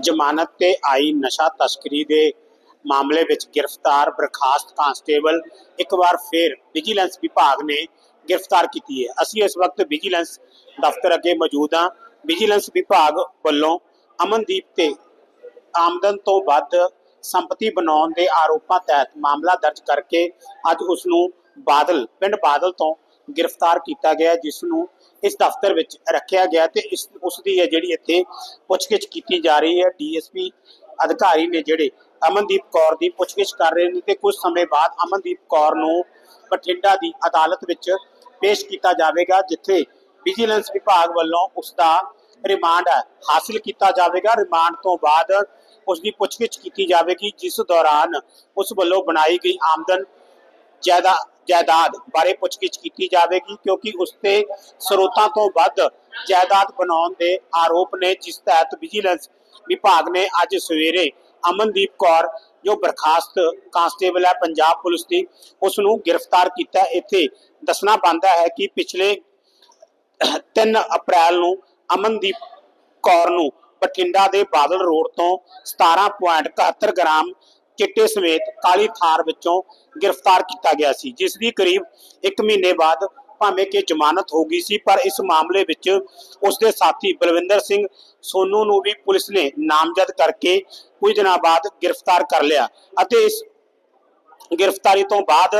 ਜ਼ਮਾਨਤ ਤੇ ਆਈ ਨਸ਼ਾ ਤਸਕਰੀ ਦੇ ਮਾਮਲੇ ਵਿੱਚ ਗ੍ਰਿਫਤਾਰ ਬਰਖਾਸਤ ਕਾਂਸਟੇਬਲ ਇੱਕ ਵਾਰ ਫਿਰ ਵਿਜੀਲੈਂਸ ਵਿਭਾਗ ਨੇ ਗ੍ਰਿਫਤਾਰ ਕੀਤੀ ਹੈ। ਅਸੀਂ ਇਸ ਵਕਤ ਵਿਜੀਲੈਂਸ ਦਫ਼ਤਰ ਅੱਗੇ ਮੌਜੂਦ ਹਾਂ। ਵਿਜੀਲੈਂਸ ਵਿਭਾਗ ਵੱਲੋਂ ਅਮਨਦੀਪ ਤੇ ਆਮਦਨ ਤੋਂ ਵੱਧ ਸੰਪਤੀ ਬਣਾਉਣ ਦੇ ਆਰੋਪਾਂ ਤਹਿਤ ਮਾਮਲਾ ਦਰਜ ਕਰਕੇ ਅੱਜ ਉਸ ਨੂੰ ਬਾਦਲ, ਪਿੰਡ ਬਾਦਲ ਤੋਂ ਗ੍ਰਿਫਤਾਰ ਕੀਤਾ ਗਿਆ ਜਿਸ ਨੂੰ ਇਸ ਦਫ਼ਤਰ ਵਿੱਚ ਰੱਖਿਆ ਗਿਆ ਤੇ ਇਸ, ਉਸ ਦੀ ਹੈ ਜਿਹੜੀ ਇੱਥੇ ਪੁੱਛਗਿੱਛ ਕੀਤੀ ਜਾ ਰਹੀ ਹੈ। ਡੀਐਸਪੀ ਅਧਿਕਾਰੀ ਨੇ ਜਿਹੜੇ ਅਮਨਦੀਪ ਕੌਰ ਦੀ ਪੁੱਛਗਿੱਛ ਕਰ ਰਹੇ ਨੇ ਤੇ ਕੁਝ ਸਮੇਂ ਬਾਅਦ ਅਮਨਦੀਪ ਕੌਰ ਨੂੰ ਬਠਿੰਡਾ ਦੀ ਅਦਾਲਤ ਵਿੱਚ ਪੇਸ਼ ਕੀਤਾ ਜਾਵੇਗਾ, ਜਿੱਥੇ ਵਿਜੀਲੈਂਸ ਵਿਭਾਗ ਵੱਲੋਂ ਉਸ ਦਾ ਰਿਮਾਂਡ ਹੈ ਹਾਸਿਲ ਕੀਤਾ ਜਾਵੇਗਾ। ਰਿਮਾਂਡ ਤੋਂ ਬਾਅਦ ਉਸ ਦੀ ਪੁੱਛਗਿੱਛ ਕੀਤੀ ਜਾਵੇਗੀ, ਜਿਸ ਦੌਰਾਨ ਉਸ ਵੱਲੋਂ ਬਣਾਈ ਗਈ ਆਮਦਨ, ਜਾਇਦਾ ਜਾਇਦਾਦ ਬਾਰੇ ਪੁੱਛਗਿੱਛ ਕੀਤੀ ਜਾਵੇਗੀ, ਕਿਉਂਕਿ ਉਸ ਤੇ ਸਰੋਤਾਂ ਤੋਂ ਵੱਧ ਜਾਇਦਾਦ ਬਣਾਉਣ ਦੇ ਆਰੋਪ ਨੇ, ਜਿਸ ਤਹਿਤ ਵਿਜੀਲੈਂਸ ਵਿਭਾਗ ਨੇ ਅੱਜ ਸਵੇਰੇ ਅਮਨਦੀਪ ਕੌਰ, ਜੋ ਬਰਖਾਸਤ ਕਾਂਸਟੇਬਲ ਹੈ ਪੰਜਾਬ ਪੁਲਿਸ ਦੀ, ਉਸ ਨੂੰ ਗ੍ਰਿਫਤਾਰ ਕੀਤਾ। ਇੱਥੇ ਦੱਸਣਾ ਬਣਦਾ ਹੈ ਕਿ ਪਿਛਲੇ 3 ਅਪ੍ਰੈਲ ਨੂੰ ਅਮਨਦੀਪ ਕੌਰ ਨੂੰ ਬਠਿੰਡਾ ਦੇ ਬਾਦਲ ਰੋਡ ਤੋਂ 17.71 ਗ੍ਰਾਮ ਚਿੱਟੇ ਸਮੇਤ ਕਾਲੀ ਥਾਰ ਵਿੱਚੋਂ ਗ੍ਰਿਫਤਾਰ ਕੀਤਾ ਗਿਆ ਸੀ, ਜਿਸ ਦੀ ਕਰੀਬ 1 ਮਹੀਨੇ ਬਾਅਦ ਭਾਵੇਂ ਕਿ ਜ਼ਮਾਨਤ ਹੋ ਗਈ ਸੀ, ਪਰ ਇਸ ਮਾਮਲੇ ਵਿੱਚ ਉਸ ਦੇ ਸਾਥੀ ਬਲਵਿੰਦਰ ਸਿੰਘ ਸੋਨੂ ਨੂੰ ਵੀ ਪੁਲਿਸ ਨੇ ਨਾਮਜ਼ਦ ਕਰਕੇ ਕੁਝ ਦਿਨਾਂ ਬਾਅਦ ਗ੍ਰਿਫਤਾਰ ਕਰ ਲਿਆ ਅਤੇ ਇਸ ਗ੍ਰਿਫਤਾਰੀ ਤੋਂ ਬਾਅਦ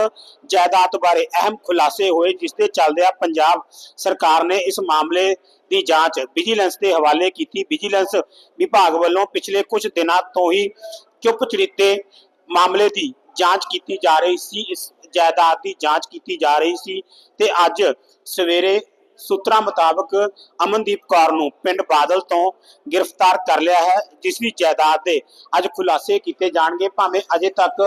ਜਾਇਦਾਦ ਬਾਰੇ ਅਹਿਮ ਖੁਲਾਸੇ ਹੋਏ, ਜਿਸ ਦੇ ਚੱਲਦਿਆਂ ਪੰਜਾਬ ਸਰਕਾਰ ਨੇ ਇਸ ਮਾਮਲੇ ਦੀ ਜਾਂਚ ਵਿਜੀਲੈਂਸ ਦੇ ਹਵਾਲੇ ਕੀਤੀ। ਵਿਜੀਲੈਂਸ ਵਿਭਾਗ ਵੱਲੋਂ ਪਿਛਲੇ ਕੁਝ ਦਿਨਾਂ ਤੋਂ ਹੀ ਚੁੱਪ ਚਰੀਤੇ ਮਾਮਲੇ ਦੀ ਜਾਂਚ ਕੀਤੀ ਜਾ ਰਹੀ ਸੀ। ਇਸ ਜਾਇਦਾਦ ਦੀ ਜਾਂਚ ਕੀਤੀ ਜਾ ਰਹੀ ਸੀ ਤੇ ਅੱਜ ਸਵੇਰੇ ਸੂਤਰਾਂ ਮੁਤਾਬਕ ਅਮਨਦੀਪ ਕੌਰ ਨੂੰ ਪਿੰਡ ਬਾਦਲ ਤੋਂ ਗ੍ਰਿਫਤਾਰ ਕਰ ਲਿਆ ਹੈ, ਜਿਸ ਦੀ ਜਾਇਦਾਦ ਦੇ ਅੱਜ ਖੁਲਾਸੇ ਕੀਤੇ ਜਾਣਗੇ। ਭਾਵੇਂ ਅਜੇ ਤੱਕ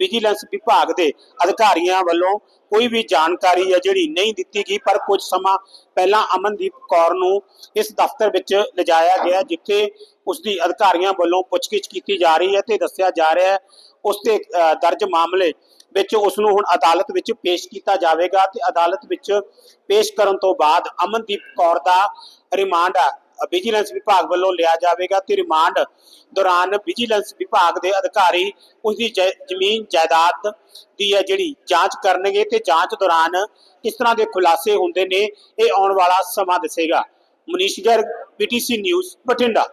ਵਿਜੀਲੈਂਸ ਵਿਭਾਗ ਦੇ ਅਧਿਕਾਰੀਆਂ ਵੱਲੋਂ ਕੋਈ ਵੀ ਜਾਣਕਾਰੀ ਹੈ ਜਿਹੜੀ ਨਹੀਂ ਦਿੱਤੀ ਗਈ, ਪਰ ਕੁਝ ਸਮਾਂ ਪਹਿਲਾਂ ਅਮਨਦੀਪ ਕੌਰ ਨੂੰ ਇਸ ਦਫ਼ਤਰ ਵਿੱਚ ਲਿਜਾਇਆ ਗਿਆ, ਜਿੱਥੇ ਉਸ ਦੀ ਅਧਿਕਾਰੀਆਂ ਵੱਲੋਂ ਪੁੱਛਗਿੱਛ ਕੀਤੀ ਜਾ ਰਹੀ ਹੈ ਤੇ ਦੱਸਿਆ ਜਾ ਰਿਹਾ ਹੈ ਉਸ ਤੇ ਦਰਜ ਮਾਮਲੇ ਵਿੱਚ ਉਸ ਨੂੰ ਹੁਣ ਅਦਾਲਤ ਵਿੱਚ ਪੇਸ਼ ਕੀਤਾ ਜਾਵੇਗਾ ਤੇ ਅਦਾਲਤ ਵਿੱਚ ਪੇਸ਼ ਕਰਨ ਤੋਂ ਬਾਅਦ ਅਮਨਦੀਪ ਕੌਰ ਦਾ ਰਿਮਾਂਡ ਵਿਜੀਲੈਂਸ ਵਿਭਾਗ ਵੱਲੋਂ ਲਿਆ ਜਾਵੇਗਾ ਤੇ ਰਿਮਾਂਡ ਦੌਰਾਨ ਵਿਜੀਲੈਂਸ ਵਿਭਾਗ ਦੇ ਅਧਿਕਾਰੀ ਉਸ ਦੀ ਜ਼ਮੀਨ ਜਾਇਦਾਦ ਦੀ ਹੈ ਜਿਹੜੀ ਜਾਂਚ ਕਰਨਗੇ ਤੇ ਜਾਂਚ ਦੌਰਾਨ ਕਿਸ ਤਰ੍ਹਾਂ ਦੇ ਖੁਲਾਸੇ ਹੁੰਦੇ ਨੇ, ਇਹ ਆਉਣ ਵਾਲਾ ਸਮਾਂ ਦੱਸੇਗਾ। Manish Garg PTC news Bathinda.